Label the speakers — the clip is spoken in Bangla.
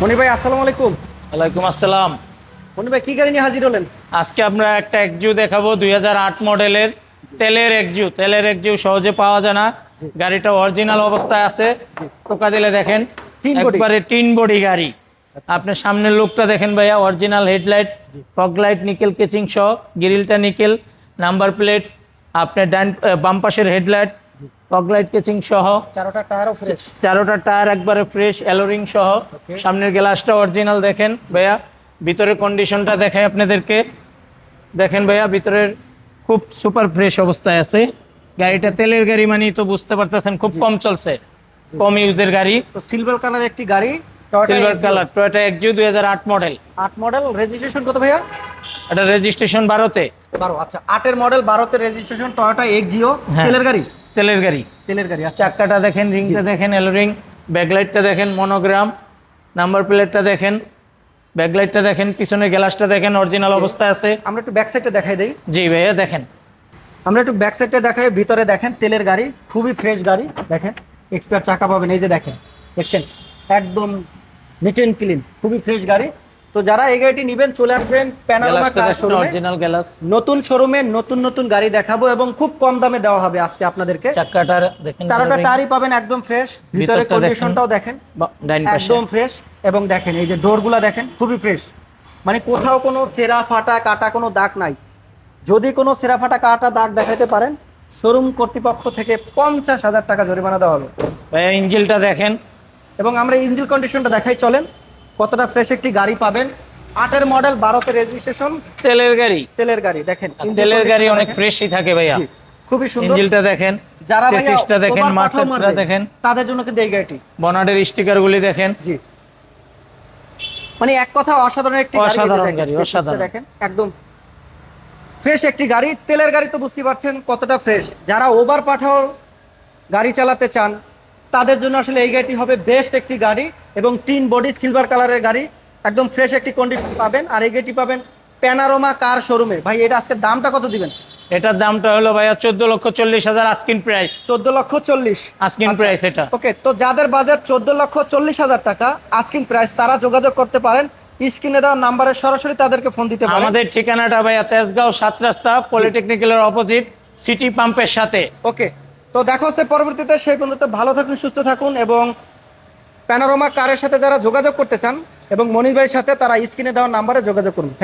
Speaker 1: মনি ভাই আসসালামু আলাইকুম।
Speaker 2: ওয়ালাইকুম আসসালাম।
Speaker 1: মনি ভাই কি গাড়ি নিয়ে হাজির হলেন?
Speaker 2: আজকে আমরা একটা একজু দেখাবো দুই মডেলের। তেলের একজু তেলের একজু সহজে পাওয়া যায় না। গাড়িটা অরিজিনাল অবস্থায় আছে। টোকা দিলে দেখেন। একবারে তিন বডি গাড়ি। আপনার সামনের লোকটা দেখেন ভাইয়া অরিজিনাল হেডলাইট
Speaker 1: জি।
Speaker 2: ফগ লাইট নিকেল কেচিং সহ গ্রিলটা নিকেল নাম্বার প্লেট আপনার ডান বাম পাশের হেডলাইট ফগ লাইট কেচিং সহ।
Speaker 1: চারোটা টায়ারও ফ্রেশ
Speaker 2: চারোটা টায়ার একবারে ফ্রেশ অ্যালোরিং সহ। সামনের গ্লাসটা অরিজিনাল দেখেন ভাইয়া। ভিতরের কন্ডিশনটা দেখাই আপনাদেরকে। দেখেন ভাইয়া ভিতরের খুব সুপার ফ্রেশ অবস্থায় আছে। গাড়িটা তেলের গাড়ি মানে তো বুঝতে পারতেছেন খুব কম চলছে। কম ইউজের গাড়ি।
Speaker 1: তো সিলভার কালার একটি গাড়ি
Speaker 2: সিলভার কালার টয়োটা একজু দুই হাজার আট মডেল
Speaker 1: আট মডেল রেজিস্ট্রেশন কত ভাইয়া?
Speaker 2: এটা রেজিস্ট্রেশন বারোতে।
Speaker 1: বারো আচ্ছা। আটের মডেল বারোতে রেজিস্ট্রেশন টয়োটা এক্স জিও
Speaker 2: হ্যাঁ।
Speaker 1: তেলের গাড়ি?
Speaker 2: তেলের গাড়ি।
Speaker 1: তেলের গাড়ি আচ্ছা।
Speaker 2: চাক্কাটা দেখেন রিংটা দেখেন অ্যালোরিং ব্যাকলাইটটা দেখেন মনোগ্রাম নাম্বার প্লেটটা দেখেন ব্যাকলাইটটা দেখেন পিছনের গ্লাসটা দেখেন অরিজিনাল অবস্থায় আছে।
Speaker 1: আমরা একটু ব্যাক সাইডটা দেখাই দেই।
Speaker 2: জি ভাইয়া দেখেন।
Speaker 1: আমরা একটু ব্যাক সাইডটা দেখাই ভিতরে দেখেন তেলের গাড়ি খুবই ফ্রেশ গাড়ি দেখেন। এক্সপায়ার চাকা পাবেন এই যে দেখেন দেখছেন? একদম নিট অ্যান্ড ক্লিন খুবই ফ্রেশ গাড়ি। তো যারা এই গাড়িটি নেবেন চলে আসবেন প্যানারোমা
Speaker 2: গ্লাসটা
Speaker 1: কার শোরুমে
Speaker 2: অরিজিনাল গ্লাস
Speaker 1: নতুন শোরুমে নতুন নতুন গাড়ি দেখাবো এবং খুব কম দামে দেওয়া হবে আজকে আপনাদেরকে।
Speaker 2: চাক্কাটার দেখেন
Speaker 1: চারোটা টায়ারই পাবেন একদম ফ্রেশ ভিতরে কন্ডিশনটাও দেখেন। একদম ফ্রেশ এবং দেখেন এই যে ডোরগুলা দেখেন খুবই ফ্রেশ মানে কোথাও কোনো সেরা ফাটা কাটা কোনো দাগ নাই। যদি কোনো সেরা ফাটা কাটা দাগ দেখাতে পারেন শোরুম কর্তৃপক্ষ থেকে পঞ্চাশ হাজার টাকা জরিমানা দেওয়া হবে।
Speaker 2: ইঞ্জিলটা দেখেন।
Speaker 1: এবং আমরা ইঞ্জিন কন্ডিশনটা দেখাই চলেন। কতটা ফ্রেশ একটি গাড়ি পাবেন? আটের মডেল বারোতে রেজিস্ট্রেশন
Speaker 2: তেলের গাড়ি।
Speaker 1: তেলের গাড়ি দেখেন
Speaker 2: তেলের গাড়ি অনেক। ফ্রেশই থাকে ভাইয়া।
Speaker 1: খুবই সুন্দর।
Speaker 2: ইঞ্জিলটা দেখেন
Speaker 1: যারা ভাইয়া
Speaker 2: চেসিসটা দেখেন
Speaker 1: মারবে,
Speaker 2: দেখেন।
Speaker 1: তাদের জন্য কিন্তু এই গাড়িটি।
Speaker 2: বনাটের স্টিকারগুলি দেখেন।
Speaker 1: জি। মানে এক কথা অসাধারণ একটি গাড়ি
Speaker 2: অসাধারণ
Speaker 1: দেখেন,
Speaker 2: গাড়ি, অসাধারণ।
Speaker 1: দেখেন একদম। ফ্রেশ একটি গাড়ি তেলের গাড়ি তো বুঝতে পারছেন কতটা ফ্রেশ যারা ওভার পাঠাও গাড়ি চালাতে চান তাদের জন্য আসলে এই গাড়িটি হবে বেস্ট একটি গাড়ি। এবং টিন বডি সিলভার কালারের গাড়ি। একদম ফ্রেশ একটি কন্ডিশন পাবেন। আর এই গাড়িটি পাবেন প্যানারোমা কার শোরুমে ভাই এটা আজকে দামটা কত দিবেন?
Speaker 2: এটার দামটা হলো ভাইয়া চোদ্দ লক্ষ চল্লিশ হাজার আস্কিন প্রাইস
Speaker 1: চোদ্দ লক্ষ চল্লিশ।
Speaker 2: আস্কিন
Speaker 1: আচ্ছা।
Speaker 2: প্রাইস এটা।
Speaker 1: ওকে তো যাদের বাজেট চোদ্দ লক্ষ চল্লিশ হাজার টাকা আস্কিন প্রাইস তারা যোগাযোগ করতে পারেন। স্ক্রিনে দেওয়া নাম্বারে সরাসরি তাদেরকে ফোন দিতে পারেন।
Speaker 2: আমাদের ঠিকানাটা ভাইয়া তেজগাঁও সাত রাস্তা পলিটেকনিক্যালের অপোজিট সিটি পাম্পের সাথে।
Speaker 1: ওকে তো দেখা হচ্ছে পরবর্তীতে। সেই পর্যন্ত ভালো থাকুন সুস্থ থাকুন এবং প্যানোরামা কারের সাথে যারা যোগাযোগ করতে চান এবং মনির ভাইয়ের সাথে তারা স্ক্রিনে দেওয়া নাম্বারে যোগাযোগ করুন। থ্যাংক